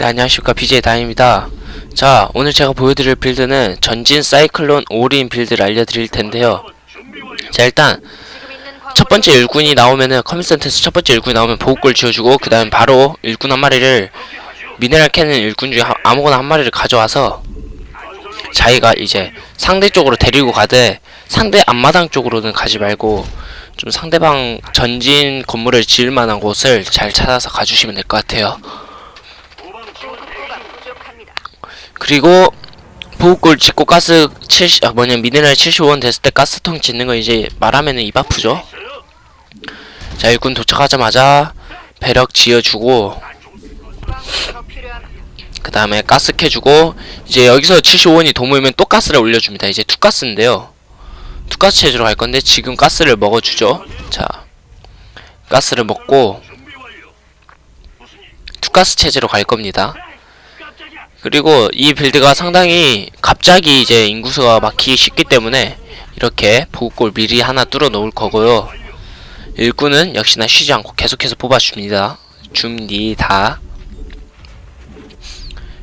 네, 안녕하십니까 BJ 다입니다. 자, 오늘 제가 보여드릴 빌드는 전진 사이클론 올인 빌드를 알려드릴 텐데요. 자, 일단 첫 번째 일꾼이 나오면은 커뮤센터에서 첫 번째 일꾼이 나오면 보호골 지어주고 그 다음 바로 일꾼 한 마리를 미네랄 캐는 일꾼 중에 하- 아무거나 한 마리를 가져와서 자기가 이제 상대 쪽으로 데리고 가되 상대 앞마당 쪽으로는 가지 말고 좀 상대방 전진 건물을 지을 만한 곳을 잘 찾아서 가주시면 될 것 같아요. 그리고 보호골 짓고 가스 70, 아, 뭐냐, 미네랄 75원 됐을 때 가스통 짓는 거 이제 말하면은 입 아프죠? 자, 일꾼 도착하자마자 배럭 지어주고, 그 다음에 가스 캐주고, 이제 여기서 75원이 도모이면 또 가스를 올려줍니다. 이제 투가스인데요. 투가스 체제로 갈 건데, 지금 가스를 먹어주죠. 자, 가스를 먹고, 투가스 체제로 갈 겁니다. 그리고 이 빌드가 상당히 갑자기 이제 인구수가 막히기 쉽기 때문에 이렇게 보급골 미리 하나 뚫어 놓을 거고요. 일꾼은 역시나 쉬지 않고 계속해서 뽑아줍니다. 줍니다.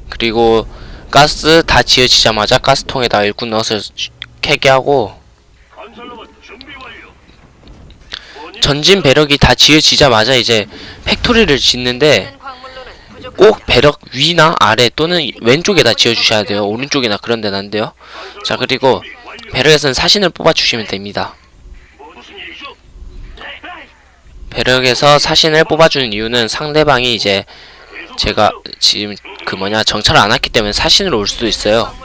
그리고 가스 다 지어지자마자 가스통에다 일꾼 넣어서 캐게 하고 전진 배럭이 다 지어지자마자 이제 팩토리를 짓는데 꼭 배럭 위나 아래 또는 왼쪽에다 지어주셔야 돼요. 오른쪽이나 그런 데는 안 돼요. 자, 그리고 배럭에서는 사신을 뽑아주시면 됩니다. 배럭에서 사신을 뽑아주는 이유는 상대방이 이제 제가 지금 그 뭐냐 정찰을 안 했기 때문에 사신으로 올 수도 있어요.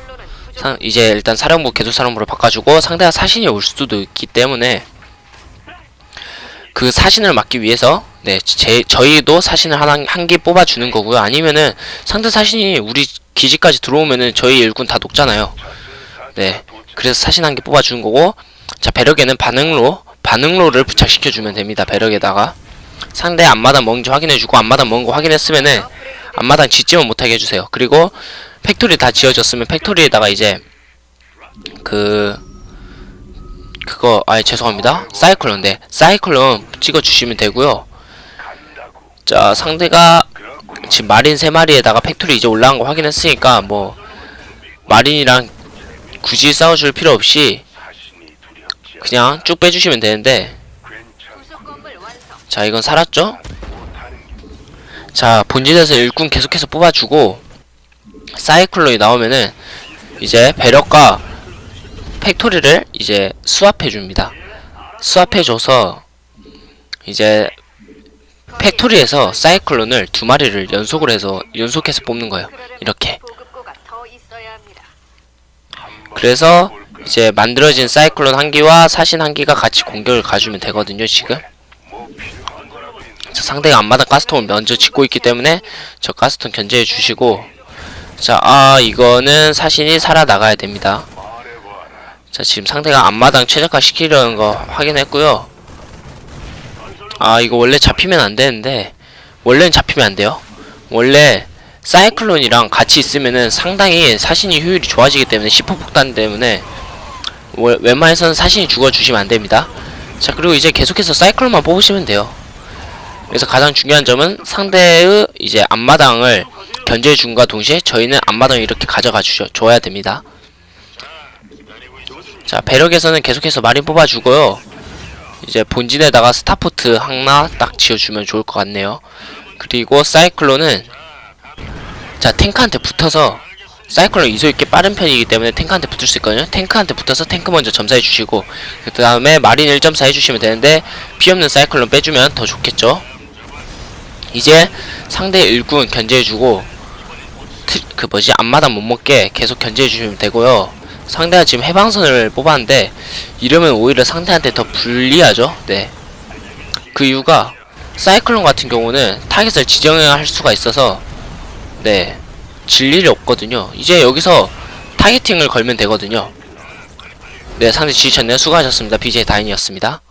상, 이제 일단 사령부 계속 사령부로 바꿔주고 상대가 사신이 올 수도 있기 때문에 그 사신을 막기 위해서 네, 제 저희도 사신을 한한개 뽑아주는 거고요. 아니면은 상대 사신이 우리 기지까지 들어오면은 저희 일군 다 녹잖아요. 네, 그래서 사신 한 개 뽑아주는 거고, 자 배럭에는 반응로 반응로를 부착시켜주면 됩니다. 배럭에다가 상대 앞마당 뭔지 확인해주고 앞마당 뭔 거 확인했으면은 앞마당 짓지만 못하게 해주세요. 그리고 팩토리 다 지어졌으면 팩토리에다가 이제 그 그거 아 죄송합니다 사이클론 네 사이클론 찍어주시면 되고요 자 상대가 지금 마린 3마리에다가 팩토리 이제 올라간 거 확인했으니까 뭐 마린이랑 굳이 싸워줄 필요 없이 그냥 쭉 빼주시면 되는데. 자 이건 살았죠? 자 본진에서 일꾼 계속해서 뽑아주고 사이클론이 나오면은 이제 배럭과 팩토리를 이제 수합해 줍니다. 수합해 줘서 이제 팩토리에서 사이클론을 두 마리를 연속으로 해서 연속해서 뽑는 거예요. 이렇게. 그래서 이제 만들어진 사이클론 한 기와 사신 한 기가 같이 공격을 가주면 되거든요. 지금. 자, 상대가 앞마당 가스통을 먼저 짓고 있기 때문에 저 가스통 견제해 주시고 자, 아 이거는 사신이 살아나가야 됩니다. 자 지금 상대가 앞마당 최적화 시키려는 거 확인했고요 아 이거 원래 잡히면 안 되는데 원래는 잡히면 안 돼요. 원래 사이클론이랑 같이 있으면은 상당히 사신이 효율이 좋아지기 때문에 10% 폭탄 때문에 월- 웬만해서는 사신이 죽어주시면 안 됩니다. 자 그리고 이제 계속해서 사이클론만 뽑으시면 돼요. 그래서 가장 중요한 점은 상대의 이제 앞마당을 견제해 준과 동시에 저희는 앞마당을 이렇게 가져가 주셔 줘야 됩니다. 자 배럭에서는 계속해서 마린 뽑아주고요 이제 본진에다가 스타포트 하나 딱 지어주면 좋을 것 같네요. 그리고 사이클론은 자 탱크한테 붙어서 사이클론 이소 있게 빠른 편이기 때문에 탱크한테 붙을 수 있거든요. 탱크한테 붙어서 탱크 먼저 점사해 주시고 그 다음에 마린 1.4 해주시면 되는데 피없는 사이클론 빼주면 더 좋겠죠? 이제 상대 일군 견제해주고 트, 그 뭐지? 앞마당 못 먹게 계속 견제해주시면 되고요 상대가 지금 해방선을 뽑았는데 이러면 오히려 상대한테 더 불리하죠. 네. 그 이유가 사이클론 같은 경우는 타겟을 지정할 수가 있어서 네. 질 일이 없거든요. 이제 여기서 타겟팅을 걸면 되거든요. 네, 상대 지지쳤네요. 수고하셨습니다. BJ 다인이었습니다.